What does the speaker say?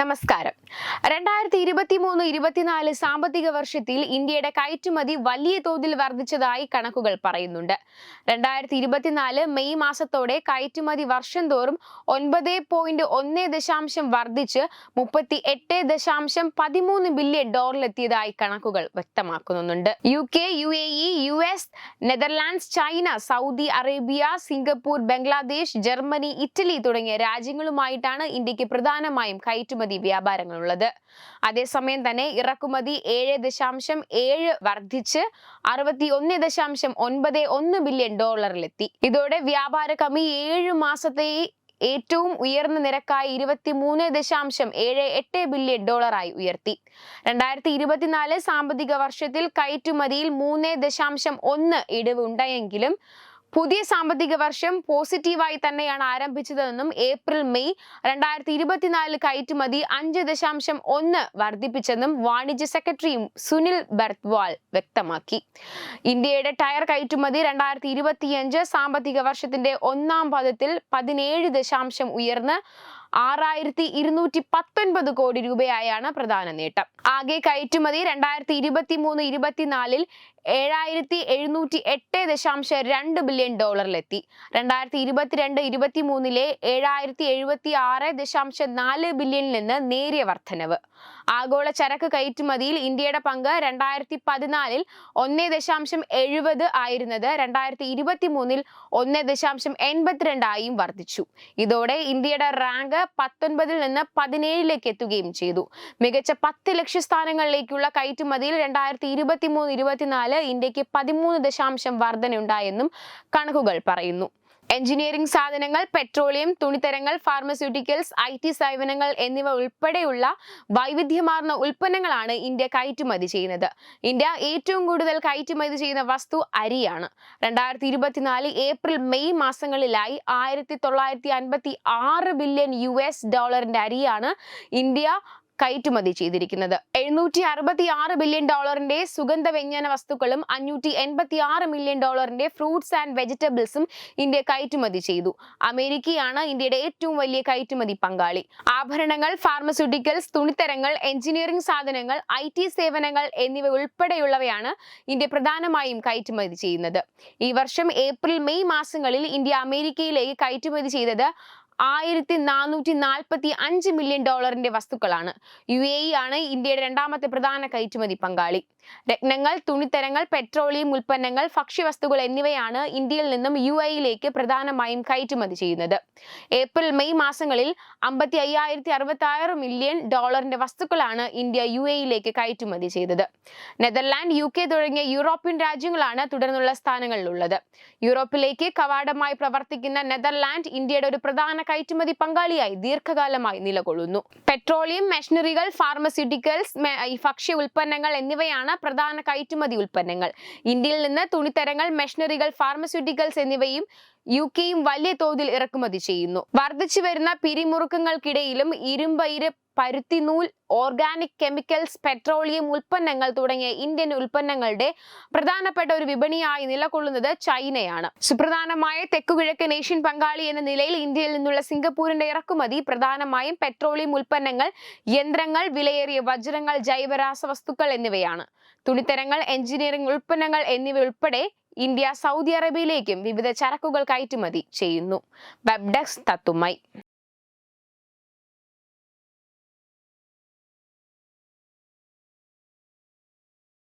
ನಮಸ್ಕಾರ രണ്ടായിരത്തി ഇരുപത്തി മൂന്ന് ഇരുപത്തിനാല് സാമ്പത്തിക വർഷത്തിൽ ഇന്ത്യയുടെ കയറ്റുമതി വലിയ തോതിൽ വർദ്ധിച്ചതായി കണക്കുകൾ പറയുന്നുണ്ട്. രണ്ടായിരത്തി ഇരുപത്തിനാല് മെയ് മാസത്തോടെ കയറ്റുമതി വർഷം തോറും ഒൻപത് പോയിന്റ് ഒന്ന് ദശാംശം വർദ്ധിച്ച് മുപ്പത്തി എട്ട് ദശാംശം പതിമൂന്ന് ബില്യൺ ഡോളറിലെത്തിയതായി കണക്കുകൾ വ്യക്തമാക്കുന്നുണ്ട്. U K U A E U S Netherlands China Saudi Arabia Singapore Bangladesh Germany Italy തുടങ്ങിയ രാജ്യങ്ങളുമായിട്ടാണ് ഇന്ത്യയ്ക്ക് പ്രധാനമായും കയറ്റുമതി വ്യാപാരങ്ങളുള്ളത്. അതേസമയം തന്നെ ഇറക്കുമതി ഏഴ് ദശാംശം ഏഴ് വർദ്ധിച്ച് അറുപത്തി ഒന്ന് ദശാംശം ഒൻപത് ഒന്ന് ബില്യൺ ഡോളറിലെത്തി. ഇതോടെ വ്യാപാര കമ്മി ഏഴ് മാസത്തെ ഏറ്റവും ഉയർന്ന നിരക്കായി ഇരുപത്തി മൂന്ന് ദശാംശം ഏഴ് എട്ട് ബില്യൺ ഡോളറായി ഉയർത്തി. രണ്ടായിരത്തി ഇരുപത്തിനാല് സാമ്പത്തിക വർഷത്തിൽ കയറ്റുമതിയിൽ മൂന്ന് ദശാംശം ഒന്ന് ഇടിവ് ഉണ്ടായെങ്കിലും പുതിയ സാമ്പത്തിക വർഷം പോസിറ്റീവായി തന്നെയാണ് ആരംഭിച്ചതെന്നും ഏപ്രിൽ മെയ് രണ്ടായിരത്തി ഇരുപത്തിനാലിൽ കയറ്റുമതി അഞ്ച് ദശാംശം ഒന്ന് വർദ്ധിപ്പിച്ചെന്നും വാണിജ്യ സെക്രട്ടറിയും സുനിൽ ബർത്വാൾ വ്യക്തമാക്കി. ഇന്ത്യയുടെ ടയർ കയറ്റുമതി രണ്ടായിരത്തി ഇരുപത്തിയഞ്ച് സാമ്പത്തിക വർഷത്തിന്റെ ഒന്നാം പദത്തിൽ പതിനേഴ് ദശാംശം ഉയർന്ന് ആറായിരത്തി ഇരുന്നൂറ്റി പത്തൊൻപത് കോടി രൂപയായാണ് പ്രധാന നേട്ടം. ആകെ കയറ്റുമതി രണ്ടായിരത്തി ഇരുപത്തി മൂന്ന് ഇരുപത്തിനാലിൽ ഏഴായിരത്തി എഴുന്നൂറ്റി എട്ട് ദശാംശം രണ്ട് ബില്യൺ ഡോളറിലെത്തി. രണ്ടായിരത്തി ഇരുപത്തിരണ്ട് ഇരുപത്തി മൂന്നിലെ ഏഴായിരത്തി എഴുപത്തി ആറ് ദശാംശം നാല് ബില്യണിൽ നിന്ന് നേരിയ വർധനവ്. ആഗോള ചരക്ക് കയറ്റുമതിയിൽ ഇന്ത്യയുടെ പങ്ക് രണ്ടായിരത്തി പതിനാലിൽ ഒന്നേ ദശാംശം എഴുപത് ആയിരുന്നത് രണ്ടായിരത്തി ഇരുപത്തി മൂന്നിൽ ഒന്നേ ദശാംശം എൺപത്തിരണ്ടായും വർദ്ധിച്ചു. ഇതോടെ ഇന്ത്യയുടെ റാങ്ക് പത്തൊൻപതിൽ നിന്ന് പതിനേഴിലേക്ക് എത്തുകയും ചെയ്തു. മികച്ച പത്ത് ലക്ഷ്യസ്ഥാനങ്ങളിലേക്കുള്ള കയറ്റുമതിയിൽ രണ്ടായിരത്തി ഇരുപത്തി മൂന്ന് ഇരുപത്തിനാല് ഇന്ത്യയ്ക്ക് പതിമൂന്ന് ദശാംശം വർധനയുണ്ടായെന്നും കണക്കുകൾ പറയുന്നു. എഞ്ചിനീയറിംഗ് സാധനങ്ങൾ പെട്രോളിയം തുണിത്തരങ്ങൾ ഫാർമസ്യൂട്ടിക്കൽസ് ഐ ടി സേവനങ്ങൾ എന്നിവ ഉൾപ്പെടെയുള്ള വൈവിധ്യമാർന്ന ഉൽപ്പന്നങ്ങളാണ് ഇന്ത്യ കയറ്റുമതി ചെയ്യുന്നത്. ഇന്ത്യ ഏറ്റവും കൂടുതൽ കയറ്റുമതി ചെയ്യുന്ന വസ്തു അരിയാണ്. രണ്ടായിരത്തി ഇരുപത്തിനാല് ഏപ്രിൽ മെയ് മാസങ്ങളിലായി ആയിരത്തി തൊള്ളായിരത്തി അൻപത്തി ആറ് ബില്യൺ യു എസ് ഡോളറിന്റെ അരിയാണ് ഇന്ത്യ കയറ്റുമതി ചെയ്തിരിക്കുന്നത്. എഴുന്നൂറ്റി അറുപത്തി ആറ് ബില്യൺ ഡോളറിന്റെ സുഗന്ധ വ്യഞ്ജന വസ്തുക്കളും അഞ്ഞൂറ്റി എൺപത്തി ആറ് മില്യൺ ഡോളറിന്റെ ഫ്രൂട്ട്സ് ആൻഡ് വെജിറ്റബിൾസും ഇന്ത്യ കയറ്റുമതി ചെയ്തു. അമേരിക്കയാണ് ഇന്ത്യയുടെ ഏറ്റവും വലിയ കയറ്റുമതി പങ്കാളി. ആഭരണങ്ങൾ ഫാർമസ്യൂട്ടിക്കൽസ് തുണിത്തരങ്ങൾ എഞ്ചിനീയറിംഗ് സാധനങ്ങൾ ഐ ടി സേവനങ്ങൾ എന്നിവ ഉൾപ്പെടെയുള്ളവയാണ് ഇന്ത്യ പ്രധാനമായും കയറ്റുമതി ചെയ്യുന്നത്. ഈ വർഷം ഏപ്രിൽ മെയ് മാസങ്ങളിൽ ഇന്ത്യ അമേരിക്കയിലേക്ക് കയറ്റുമതി ചെയ്തത് ആയിരത്തി നാനൂറ്റി നാൽപ്പത്തി അഞ്ച് മില്യൺ ഡോളറിന്റെ വസ്തുക്കളാണ്. യു എ ഇ ആണ് ഇന്ത്യയുടെ രണ്ടാമത്തെ പ്രധാന കയറ്റുമതി പങ്കാളി. രത്നങ്ങൾ തുണിത്തരങ്ങൾ പെട്രോളിയം ഉൽപ്പന്നങ്ങൾ ഭക്ഷ്യവസ്തുക്കൾ എന്നിവയാണ് ഇന്ത്യയിൽ നിന്നും യു എയിലേക്ക് പ്രധാനമായും കയറ്റുമതി ചെയ്യുന്നത്. ഏപ്രിൽ മെയ് മാസങ്ങളിൽ അമ്പത്തി അയ്യായിരത്തി അറുപത്തി ആറ് മില്യൺ ഡോളറിന്റെ വസ്തുക്കളാണ് ഇന്ത്യ യു എയിലേക്ക് കയറ്റുമതി ചെയ്തത്. നെതർലാൻഡ് യു കെ തുടങ്ങിയ യൂറോപ്യൻ രാജ്യങ്ങളാണ് തുടർന്നുള്ള സ്ഥാനങ്ങളിലുള്ളത്. യൂറോപ്പിലേക്ക് കവാടമായി പ്രവർത്തിക്കുന്ന നെതർലാൻഡ് ഇന്ത്യയുടെ ഒരു പ്രധാന കയറ്റുമതി പങ്കാളിയായി ദീർഘകാലമായി നിലകൊള്ളുന്നു. പെട്രോളിയം മെഷീനറികൾ ഫാർമസ്യൂട്ടിക്കൽസ് ഭക്ഷ്യ ഉൽപ്പന്നങ്ങൾ എന്നിവയാണ് പ്രധാന കയറ്റുമതി ഉൽപ്പന്നങ്ങൾ. ഇന്ത്യയിൽ നിന്ന് തുണിത്തരങ്ങൾ മെഷീനറികൾ ഫാർമസ്യൂട്ടിക്കൽസ് എന്നിവയും യു കെയും വലിയ തോതിൽ ഇറക്കുമതി ചെയ്യുന്നു. വർദ്ധിച്ചു വരുന്ന പിരിമുറുക്കങ്ങൾക്കിടയിലും ഇരുമ്പയിര് പരുത്തി നൂൽ ഓർഗാനിക് കെമിക്കൽസ് പെട്രോളിയം ഉൽപ്പന്നങ്ങൾ തുടങ്ങിയ ഇന്ത്യൻ ഉൽപ്പന്നങ്ങളുടെ പ്രധാനപ്പെട്ട ഒരു വിപണിയായി നിലകൊള്ളുന്നത് ചൈനയാണ്. സുപ്രധാനമായ തെക്കുകിഴക്കൻ ഏഷ്യൻ പങ്കാളി എന്ന നിലയിൽ ഇന്ത്യയിൽ നിന്നുള്ള സിംഗപ്പൂരിന്റെ ഇറക്കുമതി പ്രധാനമായും പെട്രോളിയം ഉൽപ്പന്നങ്ങൾ യന്ത്രങ്ങൾ വിലയേറിയ വജ്രങ്ങൾ ജൈവരാസവസ്തുക്കൾ എന്നിവയാണ്. തുണിത്തരങ്ങൾ എഞ്ചിനീയറിംഗ് ഉൽപ്പന്നങ്ങൾ എന്നിവ ഉൾപ്പെടെ ഇന്ത്യ സൗദി അറേബ്യയിലേക്കും വിവിധ ചരക്കുകൾ കയറ്റുമതി ചെയ്യുന്നു. വെബ് തത്തുമായി തത്തുമൈ